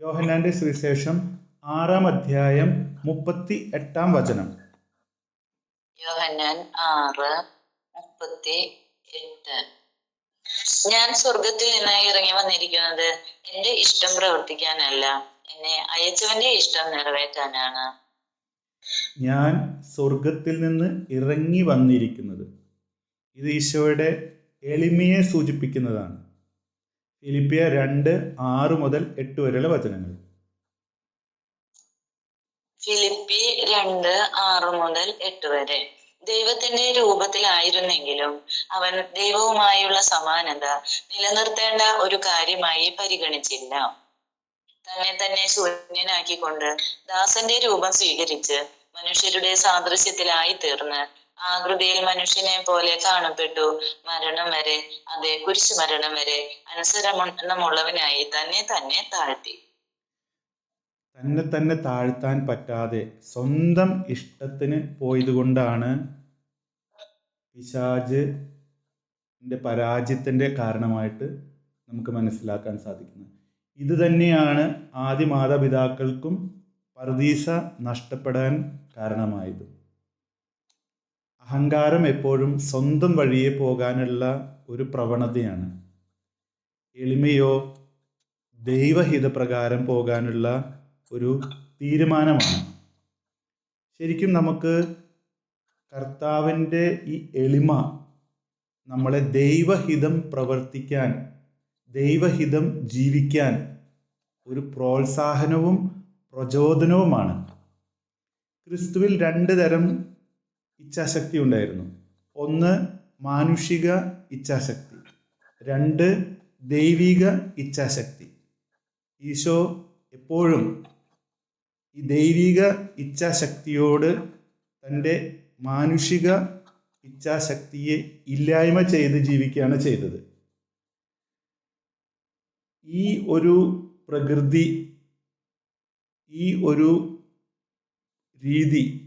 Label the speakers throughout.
Speaker 1: യോഹന്നാന്റെ സുവിശേഷം ആറാം അധ്യായം മുപ്പത്തി എട്ടാം വചനം.
Speaker 2: യോഹന്നാൻ ആറ് മുപ്പത്തി എട്ട് ഞാൻ സ്വർഗത്തിൽ നിന്നായി ഇറങ്ങി വന്നിരിക്കുന്നത് എന്റെ ഇഷ്ടം പ്രവർത്തിക്കാനല്ല. എന്നെ അയച്ചവന്റെ ഇഷ്ടം നിറവേറ്റാനാണ്.
Speaker 1: ഞാൻ സ്വർഗത്തിൽ നിന്ന് ഇറങ്ങി വന്നിരിക്കുന്നത് ഇത് ഈശോയുടെ എളിമയെ സൂചിപ്പിക്കുന്നതാണ്. ഫിലിപ്പിയ രണ്ട് ആറ് മുതൽ എട്ട് വരെയുള്ള വചനങ്ങൾ.
Speaker 2: ഫിലിപ്പി രണ്ട് ആറ് മുതൽ എട്ട് വരെ. ദൈവത്തിന്റെ രൂപത്തിലായിരുന്നെങ്കിലും അവൻ ദൈവവുമായുള്ള സമാനത നിലനിർത്തേണ്ട ഒരു കാര്യമായി പരിഗണിച്ചില്ല. തന്നെ തന്നെ ശൂന്യനാക്കിക്കൊണ്ട് ദാസന്റെ രൂപം സ്വീകരിച്ച് മനുഷ്യരുടെ സാദൃശ്യത്തിലായി തീർന്ന് ആകൃതിയിൽ മനുഷ്യനെ പോലെ കാണപ്പെട്ടു. മരണം വരെ അതെ കുരിശു മരണം വരെ അനുസരണമുള്ളവനായി തന്നെ തന്നെ താഴ്ത്തി.
Speaker 1: തന്നെ തന്നെ താഴ്ത്താൻ പറ്റാതെ സ്വന്തം ഇഷ്ടത്തിന് പോയതുകൊണ്ടാണ് പിശാജ് പരാജയത്തിന്റെ കാരണമായിട്ട് നമുക്ക് മനസ്സിലാക്കാൻ സാധിക്കുന്നത്. ഇത് തന്നെയാണ് ആദ്യ മാതാപിതാക്കൾക്കും പർദീസ നഷ്ടപ്പെടാൻ കാരണമായത്. അഹങ്കാരം എപ്പോഴും സ്വന്തം വഴിയെ പോകാനുള്ള ഒരു പ്രവണതയാണ്. എളിമയോ ദൈവഹിതപ്രകാരം പോകാനുള്ള ഒരു തീരുമാനമാണ്. ശരിക്കും നമുക്ക് കർത്താവിന്റെ ഈ എളിമ നമ്മളെ ദൈവഹിതം പ്രവർത്തിക്കാൻ ദൈവഹിതം ജീവിക്കാൻ ഒരു പ്രോത്സാഹനവും പ്രചോദനവുമാണ്. ക്രിസ്തുവിൽ രണ്ട് തരം ഇച്ഛാശക്തി ഉണ്ടായിരുന്നു. ഒന്ന് മാനുഷിക ഇച്ഛാശക്തി. രണ്ട് ദൈവിക ഇച്ഛാശക്തി. ഈശോ എപ്പോഴും ഈ ദൈവിക ഇച്ഛാശക്തിയോട് തന്റെ മാനുഷിക ഇച്ഛാശക്തിയെ ഇല്ലായ്മ ചെയ്ത് ജീവിക്കുകയാണ് ചെയ്തത്. ഈ ഒരു പ്രകൃതി ഈ ഒരു രീതി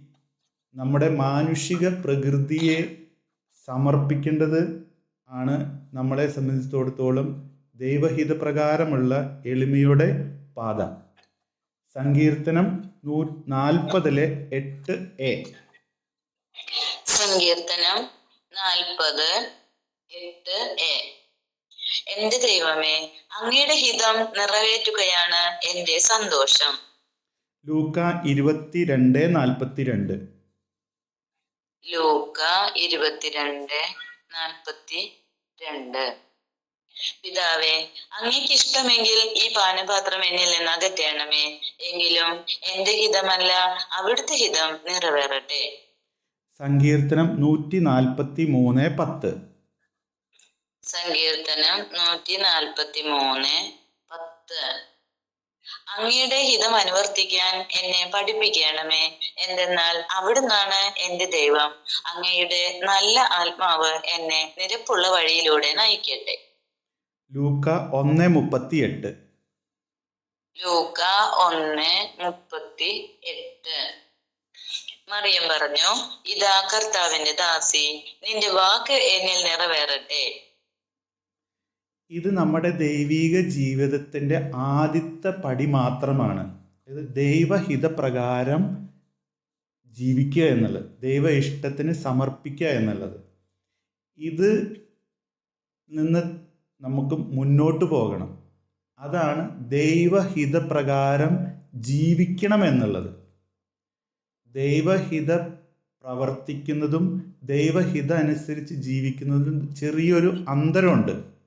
Speaker 1: നമ്മുടെ മാനുഷിക പ്രകൃതിയെ സമർപ്പിക്കേണ്ടത് ആണ് നമ്മളെ സംബന്ധിച്ചിടത്തോളം ദൈവഹിതപ്രകാരമുള്ള എളിമയുടെ പാത. സങ്കീർത്തനം നൂ നാൽപ്പതിലെ എട്ട് എ.
Speaker 2: സങ്കീർത്തനം നാൽപ്പത് എട്ട് എ. എന്റെ ദൈവമേ അങ്ങയുടെ ഹിതം നിറവേറ്റുകയാണ് എന്റെ സന്തോഷം.
Speaker 1: ലൂക്ക ഇരുപത്തിരണ്ട് നാൽപ്പത്തിരണ്ട്.
Speaker 2: ലൂക്ക ഇരുപത്തിരണ്ട് നാൽപ്പത്തി രണ്ട് പിതാവേ അങ്ങേക്ക് ഇഷ്ടമെങ്കിൽ ഈ പാനപാത്രം എന്നിൽ നിന്ന് അകറ്റണമേ. എങ്കിലും എന്റെ ഹിതമല്ല അവിടുത്തെ ഹിതം നിറവേറട്ടെ.
Speaker 1: സങ്കീർത്തനം നൂറ്റി നാൽപ്പത്തി മൂന്ന് പത്ത്.
Speaker 2: സങ്കീർത്തനം നൂറ്റി നാൽപ്പത്തി മൂന്ന് പത്ത്. അങ്ങയുടെ ഹിതം അനുവർത്തിക്കാൻ എന്നെ പഠിപ്പിക്കണമേ. എന്തെന്നാൽ അവിടുന്നാണ് എന്റെ ദൈവം. അങ്ങയുടെ നല്ല ആത്മാവ് എന്നെ നിരപ്പുള്ള വഴിയിലൂടെ നയിക്കട്ടെ.
Speaker 1: ലൂക്ക ഒന്ന് മുപ്പത്തി എട്ട്
Speaker 2: ലൂക്ക ഒന്ന് മുപ്പത്തി എട്ട് മറിയം പറഞ്ഞു ഇതാ കർത്താവിന്റെ ദാസി നിന്റെ വാക്ക് എന്നിൽ നിറവേറട്ടെ.
Speaker 1: ഇത് നമ്മുടെ ദൈവീക ജീവിതത്തിന്റെ ആദ്യത്തെ പടി മാത്രമാണ്. ഇത് ദൈവഹിതപ്രകാരം ജീവിക്കുക എന്നുള്ളത് ദൈവ ഇഷ്ടത്തിന് സമർപ്പിക്കുക എന്നുള്ളത്. ഇത് നിന്ന് നമുക്ക് മുന്നോട്ട് പോകണം. അതാണ് ദൈവഹിതപ്രകാരം ജീവിക്കണം എന്നുള്ളത്. ദൈവഹിത പ്രവർത്തിക്കുന്നതും ദൈവഹിത അനുസരിച്ച് ജീവിക്കുന്നതും ചെറിയൊരു അന്തരമുണ്ട്.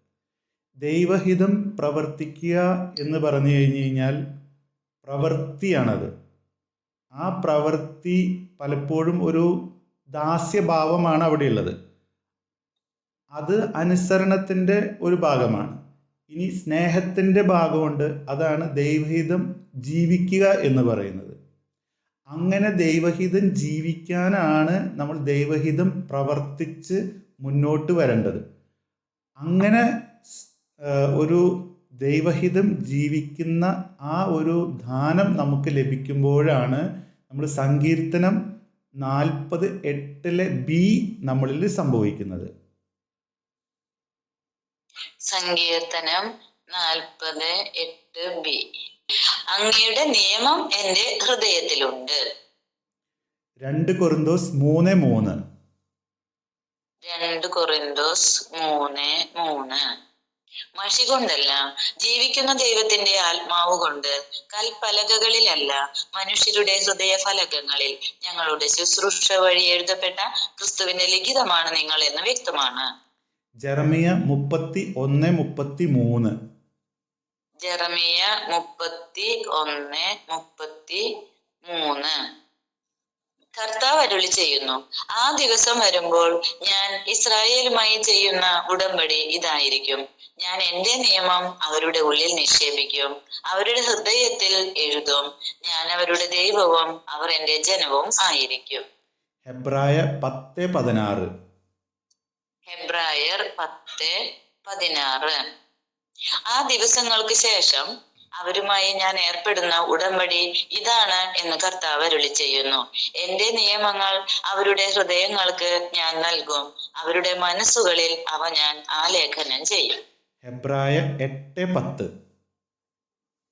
Speaker 1: ദൈവഹിതം പ്രവർത്തിക്കുക എന്ന് പറഞ്ഞു കഴിഞ്ഞു കഴിഞ്ഞാൽ പ്രവൃത്തിയാണത്. ആ പ്രവൃത്തി പലപ്പോഴും ഒരു ദാസ്യഭാവമാണ് അവിടെയുള്ളത്. അത് അനുസരണത്തിന്റെ ഒരു ഭാഗമാണ്. ഇനി സ്നേഹത്തിന്റെ ഭാഗമുണ്ട്. അതാണ് ദൈവഹിതം ജീവിക്കുക എന്ന് പറയുന്നത്. അങ്ങനെ ദൈവഹിതം ജീവിക്കാനാണ് നമ്മൾ ദൈവഹിതം പ്രവർത്തിച്ച് മുന്നോട്ട് വരേണ്ടത്. അങ്ങനെ ഒരു ദൈവഹിതം ജീവിക്കുന്ന ആ ഒരു ദാനം നമുക്ക് ലഭിക്കുമ്പോഴാണ് നമ്മൾ സങ്കീർത്തനം നാൽപ്പത് എട്ടിലെ ബി നമ്മളിൽ സംഭവിക്കുന്നത്.
Speaker 2: സങ്കീർത്തനം നാൽപ്പത് എട്ട് ബി. അങ്ങയുടെ നിയമം എന്റെ ഹൃദയത്തിലുണ്ട്.
Speaker 1: രണ്ട് കൊറിന്തോസ് മൂന്ന് മൂന്ന്.
Speaker 2: രണ്ട് കൊറിന്തോസ് മൂന്ന് മൂന്ന്. മഷി കൊണ്ടല്ല ജീവിക്കുന്ന ദൈവത്തിന്റെ ആത്മാവ് കൊണ്ട് കൽപ്പലകകളിലല്ല മനുഷ്യരുടെ ഹൃദയ ഫലകങ്ങളിൽ ഞങ്ങളുടെ ശുശ്രൂഷ വഴി എഴുതപ്പെട്ട ക്രിസ്തുവിന്റെ ലിഖിതമാണ് നിങ്ങൾ എന്ന് വ്യക്തമാണ്.
Speaker 1: ജെറമിയ മുപ്പത്തി ഒന്ന് മുപ്പത്തി മൂന്ന്
Speaker 2: ജെറമിയ മുപ്പത്തി ഒന്ന് മുപ്പത്തി മൂന്ന് കർത്താവ് അരുളി ചെയ്യുന്നു. ആ ദിവസം വരുമ്പോൾ ഞാൻ ഇസ്രായേലുമായി ചെയ്യുന്ന ഉടമ്പടി ഇതായിരിക്കും. ഞാൻ എന്റെ നിയമം അവരുടെ ഉള്ളിൽ നിക്ഷേപിക്കും. അവരുടെ ഹൃദയത്തിൽ എഴുതും. ഞാൻ അവരുടെ ദൈവവും അവർ എന്റെ ജനവും ആയിരിക്കും.
Speaker 1: ഹെബ്രായർ പത്ത് പതിനാറ്.
Speaker 2: ഹെബ്രായർ പത്ത് പതിനാറ്. ആ ദിവസങ്ങൾക്ക് ശേഷം അവരുമായി ഞാൻ ഏർപ്പെടുന്ന ഉടമ്പടി ഇതാണ് എന്ന് കർത്താവ് അരുളി ചെയ്യുന്നു. എന്റെ നിയമങ്ങൾ അവരുടെ ഹൃദയങ്ങൾക്ക് ഞാൻ നൽകും. അവരുടെ മനസ്സുകളിൽ അവ ഞാൻ ആലേഖനം ചെയ്യും.
Speaker 1: ഹെബ്രായ എട്ട് പത്ത്.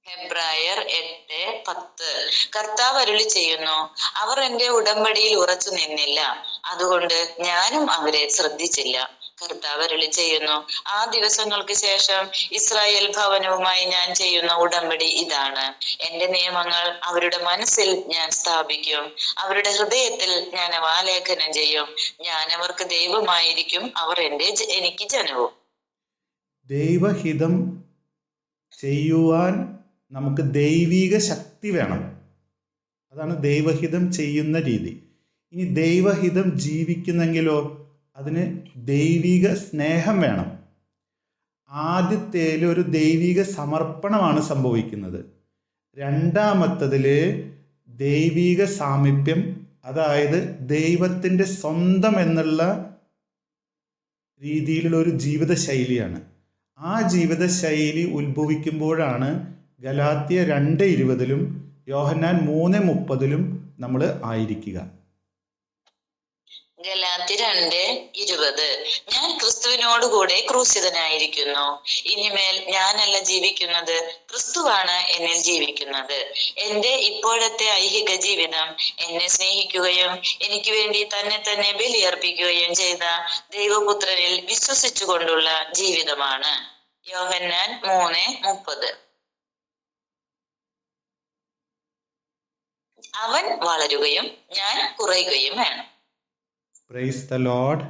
Speaker 2: ഹെബ്രായർ എട്ട് പത്ത്. കർത്താവ് അരുളി ചെയ്യുന്നു അവർ എന്റെ ഉടമ്പടിയിൽ ഉറച്ചു നിന്നില്ല. അതുകൊണ്ട് ഞാനും അവരെ ശ്രദ്ധിച്ചില്ല. കർത്താവ് അരുളി ചെയ്യുന്നു. ആ ദിവസങ്ങൾക്ക് ശേഷം ഇസ്രായേൽ ഭവനവുമായി ഞാൻ ചെയ്യുന്ന ഉടമ്പടി ഇതാണ്. എന്റെ നിയമങ്ങൾ അവരുടെ മനസ്സിൽ ഞാൻ സ്ഥാപിക്കും. അവരുടെ ഹൃദയത്തിൽ ഞാൻ ആലേഖനം ചെയ്യും. ഞാൻ അവർക്ക് ദൈവമായിരിക്കും. അവർ എന്റെ എനിക്ക് ജനവും.
Speaker 1: ദൈവഹിതം ചെയ്യുവാൻ നമുക്ക് ദൈവിക ശക്തി വേണം. അതാണ് ദൈവഹിതം ചെയ്യുന്ന രീതി. ഇനി ദൈവഹിതം ജീവിക്കുന്നെങ്കിലോ അതിന് ദൈവിക സ്നേഹം വേണം. ആദ്യത്തേൽ ഒരു ദൈവിക സമർപ്പണമാണ് സംഭവിക്കുന്നത്. രണ്ടാമത്തതിൽ ദൈവിക സാമീപ്യം അതായത് ദൈവത്തിന്റെ സ്വന്തം എന്നുള്ള രീതിയിലുള്ള ഒരു ജീവിതശൈലിയാണ്. ആ ജീവിതശൈലി ഉത്ഭവിക്കുമ്പോഴാണ് ഗലാത്തിയ രണ്ട് ഇരുപതിലും യോഹന്നാൻ മൂന്ന് മുപ്പതിലും നമ്മൾ ആയിരിക്കുക.
Speaker 2: ഗലാത്തി രണ്ട് ഇരുപത്. ഞാൻ ക്രിസ്തുവിനോടുകൂടെ ക്രൂശിതനായിരിക്കുന്നു. ഇനിമേൽ ഞാനല്ല ജീവിക്കുന്നത്. ക്രിസ്തുവാണ് എന്നിൽ ജീവിക്കുന്നത്. എന്റെ ഇപ്പോഴത്തെ ഐഹിക ജീവിതം എന്നെ സ്നേഹിക്കുകയും എനിക്ക് വേണ്ടി തന്നെ തന്നെ ബലിയർപ്പിക്കുകയും ചെയ്ത ദൈവപുത്രനിൽ വിശ്വസിച്ചുകൊണ്ടുള്ള ജീവിതമാണ്. യോഹന്നാൻ മൂന്ന് മുപ്പത്. അവൻ വളരുകയും ഞാൻ കുറയുകയും വേണം.
Speaker 1: Praise the Lord.